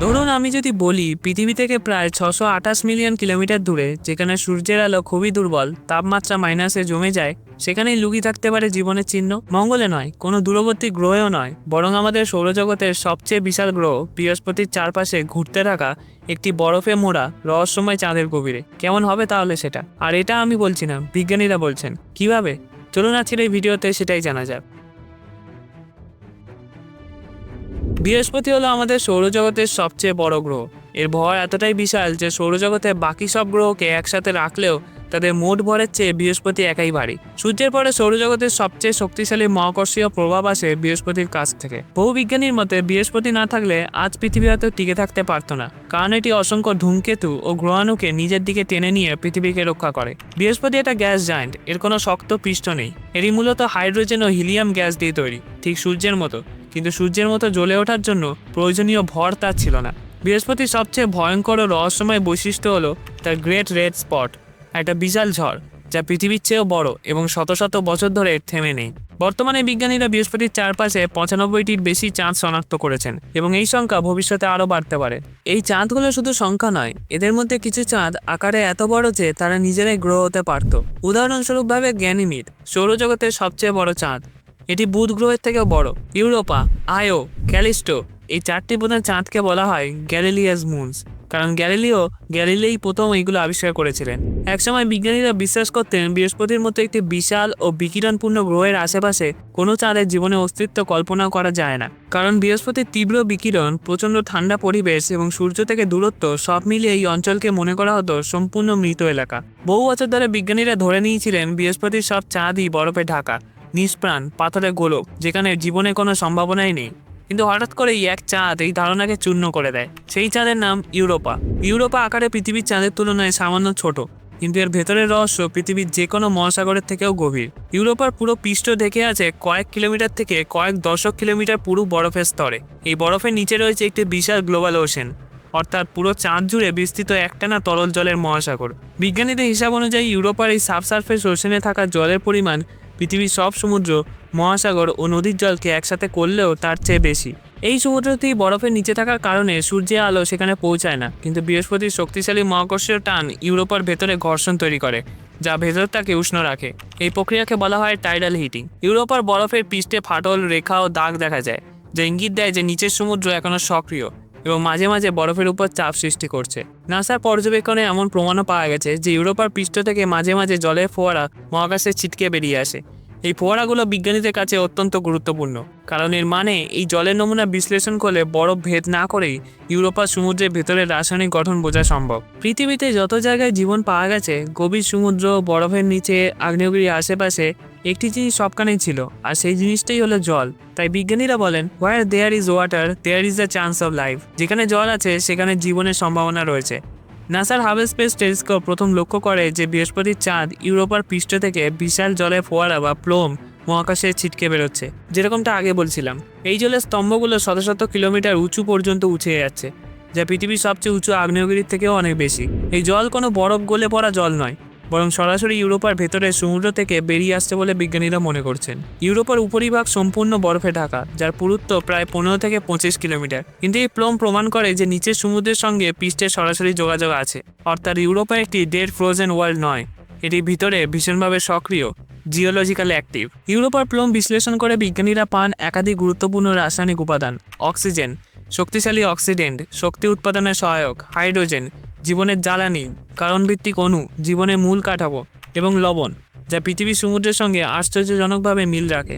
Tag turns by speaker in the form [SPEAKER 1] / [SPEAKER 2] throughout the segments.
[SPEAKER 1] ধরুন আমি যদি বলি, পৃথিবী থেকে প্রায় ছশো আঠাশ মিলিয়ন কিলোমিটার দূরে, যেখানে সূর্যের আলো খুবই দুর্বল, তাপমাত্রা মাইনাসে জমে যায়, সেখানেই লুকিয়ে থাকতে পারে জীবনের চিহ্ন? মঙ্গলে নয়, কোনো দূরবর্তী গ্রহেও নয়, বরং আমাদের সৌরজগতের সবচেয়ে বিশাল গ্রহ বৃহস্পতির চারপাশে ঘুরতে থাকা একটি বরফে মোড়া রহস্যময় চাঁদের গভীরে। কেমন হবে তাহলে সেটা? আর এটা আমি বলছি না, বিজ্ঞানীরা বলছেন। কীভাবে? চলুন আজকের এই ভিডিওতে সেটাই জানা যাক। বৃহস্পতি হলো আমাদের সৌরজগতের সবচেয়ে বড় গ্রহ। এর ভর এতটাই বিশাল যে সৌরজগতের বাকি সব গ্রহকে একসাথে রাখলেও তাদের মোট ভরের চেয়ে বৃহস্পতি একাই ভারী। সূর্যের পরে সৌরজগতের সবচেয়ে শক্তিশালী মহাকর্ষীয় প্রভাব আসে বৃহস্পতির কাছ থেকে। বহু বিজ্ঞানীর মতে বৃহস্পতি না থাকলে আজ পৃথিবী হয়তো টিকে থাকতে পারতো না, কারণ এটি অসংখ্য ধূমকেতু ও গ্রহাণুকে নিজের দিকে টেনে নিয়ে পৃথিবীকে রক্ষা করে। বৃহস্পতি একটা গ্যাস জায়েন্ট, এর কোনো শক্ত পৃষ্ঠ নেই। এটি মূলত হাইড্রোজেন ও হিলিয়াম গ্যাস দিয়ে তৈরি, ঠিক সূর্যের মতো। কিন্তু সূর্যের মতো জ্বলে ওঠার জন্য প্রয়োজনীয় ভর তার ছিল না। বৃহস্পতির সবচেয়ে ভয়ঙ্কর রহস্যময় বৈশিষ্ট্য হলো তার গ্রেট রেড স্পট একটা বিশাল ঝড়, যা পৃথিবীর চেয়েও বড় এবং শত শত বছর ধরে থেমে নেই। বর্তমানে বিজ্ঞানীরা বৃহস্পতির চারপাশে পঁচানব্বইটির বেশি চাঁদ শনাক্ত করেছেন এবং এই সংখ্যা ভবিষ্যতে আরও বাড়তে পারে। এই চাঁদগুলো শুধু সংখ্যা নয়, এদের মধ্যে কিছু চাঁদ আকারে এত বড় যে তারা নিজেরাই গ্রহ হতে পারত। উদাহরণস্বরূপভাবে জ্ঞানীমিড সৌরজগতের সবচেয়ে বড় চাঁদ। এটি বুধ গ্রহের থেকেও বড়। ইউরোপা আয়ো ক্যালিস্টো এই চারটি প্রধান চাঁদকে বলা হয় গ্যালিলিয়াস মুনস, কারণ গ্যালিলিও গ্যালিলেই প্রথম এইগুলো আবিষ্কার করেছিলেন। একসময় বিজ্ঞানীরা বিশ্বাস করতেন বৃহস্পতির মতো একটি বিশাল ও বিকিরণপূর্ণ গ্রহের আশেপাশে কোনো চাঁদের জীবনে অস্তিত্ব কল্পনা করা যায় না। কারণ বৃহস্পতির তীব্র বিকিরণ, প্রচণ্ড ঠান্ডা পরিবেশ এবং সূর্য থেকে দূরত্ব সব মিলিয়ে এই অঞ্চলকে মনে করা হতো সম্পূর্ণ মৃত এলাকা। বহু বছর ধরে বিজ্ঞানীরা ধরে নিয়েছিলেন বৃহস্পতির সব চাঁদই বরফে ঢাকা। নিষ্প্রাণ পাথরের গোলক, যেখানে জীবনে কোনো সম্ভাবনাই নেই। কিন্তু হঠাৎ করেই এক চাঁদ এই ধারণাকে চূর্ণ করে দেয়। সেই চাঁদের নাম ইউরোপা। ইউরোপা আকারে পৃথিবীর চাঁদের তুলনায় সামান্য ছোট। কিন্তু এর ভেতরের রহস্য পৃথিবীর যে কোনো মহাসাগরের থেকেও গভীর। ইউরোপার পুরো পৃষ্ঠ ঢেকে আছে কয়েক কিলোমিটার থেকে কয়েক দশক কিলোমিটার পুরো বরফের স্তরে। এই বরফের নিচে রয়েছে একটি বিশাল গ্লোবাল ওশেন। অর্থাৎ পুরো চাঁদ জুড়ে বিস্তৃত একটানা তরল জলের মহাসাগর। বিজ্ঞানীদের হিসাব অনুযায়ী ইউরোপার এই সাবসারফেস ওশেনে থাকা জলের পরিমাণ পৃথিবীর সব সমুদ্র, মহাসাগর ও নদীর জলকে একসাথে করলেও তার চেয়ে বেশি। এই সমুদ্রটি বরফের নিচে থাকার কারণে সূর্যের আলো সেখানে পৌঁছায় না, কিন্তু বৃহস্পতির শক্তিশালী মহাকর্ষীয় টান ইউরোপার ভেতরে ঘর্ষণ তৈরি করে, যা ভেতরটাকে উষ্ণ রাখে। এই প্রক্রিয়াকে বলা হয় টাইডাল হিটিং ইউরোপার বরফের পৃষ্ঠে ফাটল, রেখা ও দাগ দেখা যায়, যা ইঙ্গিত দেয় যে নিচের সমুদ্র এখনও সক্রিয়। এবং মাঝে মাঝে বরফের উপর চাপ সৃষ্টি করছে। নাসার পর্যবেক্ষণে এমন প্রমাণও পাওয়া গেছে যে ইউরোপার পৃষ্ঠ থেকে মাঝে মাঝে জলের ফোয়ারা মহাকাশে ছিটকে বেরিয়ে আসে। এই ফোয়ারাগুলো বিজ্ঞানীদের কাছে অত্যন্ত গুরুত্বপূর্ণ, কারণ এর মানে এই জলের নমুনা বিশ্লেষণ করলে বরফ ভেদ না করেই ইউরোপার সমুদ্রের ভেতরে রাসায়নিক গঠন বোঝা সম্ভব। পৃথিবীতে যত জায়গায় জীবন পাওয়া গেছে, গভীর সমুদ্র, বরফের নিচে, আগ্নেয়গিরির আশেপাশে একটি জিনিস সবখানেই ছিল, আর সেই জিনিসটাই হলো জল। তাই বিজ্ঞানীরা বলেন where there is water there is the chance of life যেখানে জল আছে, সেখানে জীবনের সম্ভাবনা রয়েছে। নাসার হাবেল স্পেস টেলিস্কোপ প্রথম লক্ষ্য করে যে বৃহস্পতির চাঁদ ইউরোপার পৃষ্ঠ থেকে বিশাল জলের ফোয়ারা বা প্লোম মহাকাশে ছিটকে বেরোচ্ছে, যেরকমটা আগে বলছিলাম। এই জলের স্তম্ভগুলো শত শত কিলোমিটার উঁচু পর্যন্ত উঠে যাচ্ছে, যা পৃথিবীর সবচেয়ে উঁচু আগ্নেয়গিরির থেকেও অনেক বেশি। এই জল কোনো বরফ গলে পড়া জল নয় বরং সরাসরি ইউরোপার ভেতরে সমুদ্র থেকে বেরিয়ে আসছে বলে বিজ্ঞানীরা মনে করছেন। ইউরোপার উপরিভাগ সম্পূর্ণ বরফে ঢাকা, যার পুরুত্ব প্রায় পনেরো থেকে পঁচিশ কিলোমিটার। কিন্তু এই প্লম প্রমাণ করে যে নিচের সমুদ্রের সঙ্গে পৃষ্ঠের সরাসরি যোগাযোগ আছে। অর্থাৎ ইউরোপা একটি ডেড ফ্রোজেন ওয়ার্ল্ড নয় এটি ভিতরে ভীষণভাবে সক্রিয়, জিওলজিক্যাল অ্যাক্টিভ। ইউরোপার প্লম বিশ্লেষণ করে বিজ্ঞানীরা পান একাধিক গুরুত্বপূর্ণ রাসায়নিক উপাদান, অক্সিজেন, শক্তিশালী অক্সিডেন্ট, শক্তি উৎপাদনে সহায়ক, হাইড্রোজেন জীবনের জ্বালানি, কারণভিত্তিক অণু, জীবনের মূল কাঠামো এবং লবণ, যা পৃথিবীর সমুদ্রের সঙ্গে আশ্চর্যজনকভাবে মিল রাখে।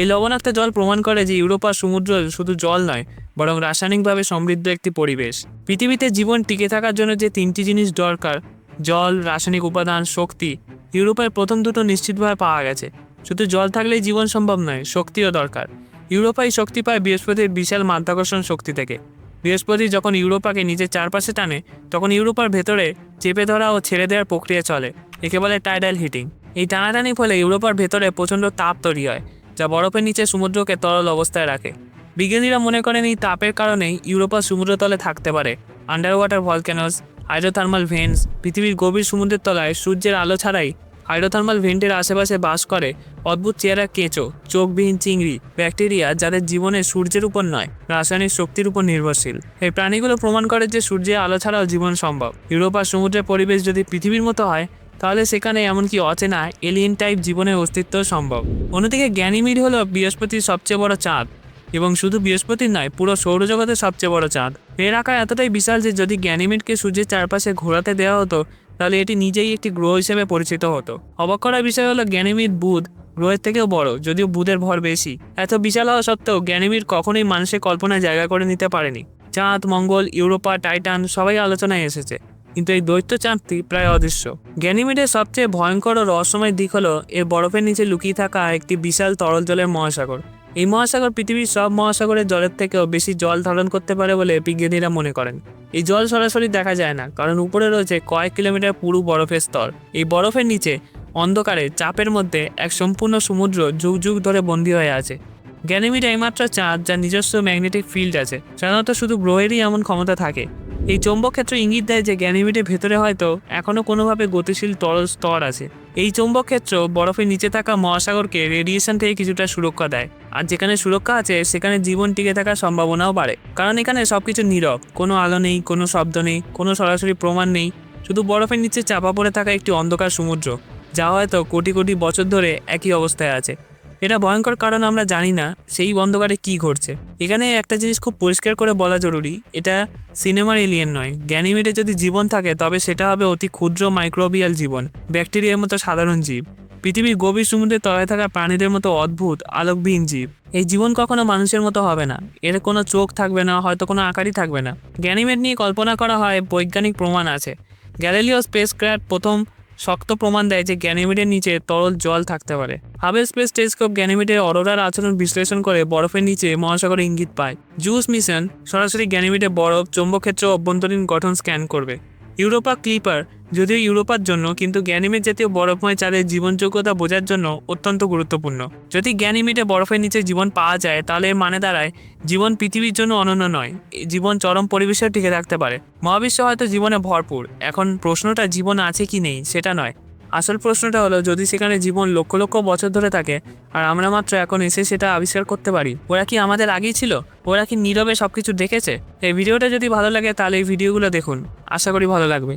[SPEAKER 1] এই লবণাক্ত জল প্রমাণ করে যে ইউরোপার সমুদ্র শুধু জল নয়, বরং রাসায়নিকভাবে সমৃদ্ধ একটি পরিবেশ। পৃথিবীতে জীবন টিকে থাকার জন্য যে তিনটি জিনিস দরকার, জল, রাসায়নিক উপাদান, শক্তি, ইউরোপের প্রথম দুটো নিশ্চিতভাবে পাওয়া গেছে। শুধু জল থাকলেই জীবন সম্ভব নয়, শক্তিও দরকার। ইউরোপাই শক্তি পায় বৃহস্পতির বিশাল মাধ্যাকর্ষণ শক্তি থেকে। বৃহস্পতি যখন ইউরোপাকে নিজের চারপাশে টানে, তখন ইউরোপার ভেতরে চেপে ধরা ও ছেড়ে দেওয়ার প্রক্রিয়া চলে। একে বলে টাইডাল হিটিং এই টানাটানির ফলে ইউরোপার ভেতরে প্রচণ্ড তাপ তৈরি হয়, যা বরফের নিচে সমুদ্রকে তরল অবস্থায় রাখে। বিজ্ঞানীরা মনে করেন এই তাপের কারণেই ইউরোপা সমুদ্রতলে থাকতে পারে। Under water volcanoes hydrothermal vents পৃথিবীর গভীর সমুদ্রের তলায় সূর্যের আলো ছাড়াই হাইড্রোথার্মাল ভেন্টের আশেপাশে বাস করে অদ্ভুত চেহারা কেঁচো, চোখবিহীন চিংড়ি, ব্যাকটেরিয়া যাদের জীবনে সূর্যের উপর নয়, রাসায়নিক শক্তির উপর নির্ভরশীল। এই প্রাণীগুলো প্রমাণ করে যে সূর্যের আলো ছাড়াও জীবন সম্ভব। ইউরোপ আর সমুদ্রের পরিবেশ যদি পৃথিবীর মতো হয়, তাহলে সেখানে এমনকি অচেনা এলিয়েন টাইপ জীবনের অস্তিত্ব সম্ভব। অন্যদিকে গ্যানিমিড হল বৃহস্পতির সবচেয়ে বড় চাঁদ। এবং শুধু বৃহস্পতির নয়, পুরো সৌরজগতের সবচেয়ে বড় চাঁদ। এর আকার এতটাই বিশাল যে যদি গ্যানিমিডকে সূর্যের চারপাশে ঘোরাতে দেওয়া হতো তাহলে এটি নিজেই একটি গ্রহ হিসেবে পরিচিত হতো। অবাক করার বিষয় হলো গ্যানিমিড বুধ গ্রহের থেকেও বড়, যদিও বুধের ভর বেশি। এত বিশাল হওয়া সত্ত্বেও গ্যানিমিড কখনোই মানুষের কল্পনায় জায়গা করে নিতে পারেনি। চাঁদ, মঙ্গল, ইউরোপা, টাইটান, সবাই আলোচনায় এসেছে। কিন্তু এই দৈত্য চাঁদটি প্রায় অদৃশ্য। গ্যানিমিডের সবচেয়ে ভয়ঙ্কর ও রহস্যময় দিক হলো, এর বরফের নিচে লুকিয়ে থাকা একটি বিশাল তরল জলের মহাসাগর। এই মহাসাগর পৃথিবীর সব মহাসাগরের জলের থেকেও বেশি জল ধারণ করতে পারে বলে বিজ্ঞানীরা মনে করেন। এই জল সরাসরি দেখা যায় না, কারণ উপরে রয়েছে কয়েক কিলোমিটার পুরু বরফের স্তর। এই বরফের নিচে অন্ধকারে চাপের মধ্যে এক সম্পূর্ণ সমুদ্র যুগ যুগ ধরে বন্দী হয়ে আছে। গ্যানিমিড একমাত্র চাঁদ, যার নিজস্ব ম্যাগনেটিক ফিল্ড আছে, সাধারণত শুধু গ্রহেরই এমন ক্ষমতা থাকে। এই চৌম্বক ক্ষেত্র ইঙ্গিত দেয় যে গ্যানিমিডের ভেতরে হয়তো এখনও কোনোভাবে গতিশীল তরল স্তর আছে। এই চৌম্বক ক্ষেত্র বরফের নিচে থাকা মহাসাগরকে রেডিয়েশন থেকে কিছুটা সুরক্ষা দেয়। আর যেখানে সুরক্ষা আছে, সেখানে জীবন টিকে থাকার সম্ভাবনাও বাড়ে। কারণ এখানে সবকিছু নীরব। কোনো আলো নেই, কোনো শব্দ নেই, কোনো সরাসরি প্রমাণ নেই। শুধু বরফের নিচে চাপা পড়ে থাকা একটি অন্ধকার সমুদ্র, যা হয়তো কোটি কোটি বছর ধরে একই অবস্থায় আছে। এটা ভয়ঙ্কর কারণ আমরা জানি না সেই অন্ধকারে কি ঘটছে। এখানে একটা জিনিস খুব পরিষ্কার করে বলা জরুরি, এটা সিনেমার এলিয়েন নয়। গ্যানিমেটে যদি জীবন থাকে, তবে সেটা হবে অতি ক্ষুদ্র মাইক্রোবিয়াল জীবন। ব্যাকটেরিয়ার মতো সাধারণ জীব। পৃথিবীর গভীর সমুদ্রের তলায় থাকা প্রাণীদের মতো অদ্ভুত, আলোকবিহীন জীব। এই জীবন কখনো মানুষের মতো হবে না। এর কোনো চোখ থাকবে না, হয়তো কোনো আকারই থাকবে না। গ্যানিমেট নিয়ে কল্পনা করা হয় বৈজ্ঞানিক প্রমাণ আছে। গ্যালিলিও স্পেস প্রথম শক্ত প্রমাণ দেয় যে গ্যানিমিডের নিচে তরল জল থাকতে পারে। হাবেল স্পেস টেলিস্কোপ গ্যানিমিডের অরোরার আচরণ বিশ্লেষণ করে বরফের নিচে মহাসাগরে ইঙ্গিত পায়। জুস মিশন সরাসরি গ্যানিমিডের বরফ চৌম্বক্ষেত্র অভ্যন্তরীণ গঠন স্ক্যান করবে। ইউরোপা ক্লিপার যদিও ইউরোপার জন্য, কিন্তু গ্যানিমেড জাতীয় বরফময় চাঁদের জীবনযোগ্যতা বোঝার জন্য অত্যন্ত গুরুত্বপূর্ণ। যদি গ্যানিমেডে বরফের নিচে জীবন পাওয়া যায়, তাহলে এর মানে দাঁড়ায়, জীবন পৃথিবীর জন্য অনন্য নয় জীবন চরম পরিবেশেও টিকে থাকতে পারে। মহাবিশ্ব হয়তো জীবনে ভরপুর, এখন প্রশ্নটা জীবন আছে কি নেই, সেটা নয়। আসল প্রশ্নটা হলো, যদি সেখানে জীবন লক্ষ লক্ষ বছর ধরে থাকে, আর আমরা মাত্র এখন এসে সেটা আবিষ্কার করতে পারি, ওরা কি আমাদের আগেই ছিল? ওরা কি নীরবে সব কিছু দেখেছে? এই ভিডিওটা যদি ভালো লাগে, তাহলে এই ভিডিওগুলো দেখুন। আশা করি ভালো লাগবে।